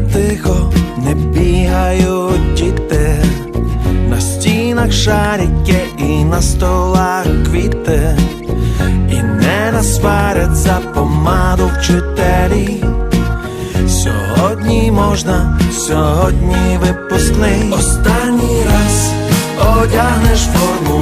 тихо, не бігають діти, на стінах шарики і на столах квіти, і не насварять за помаду вчителі. Сьогодні можна, сьогодні випускний. Останній раз одягнеш форму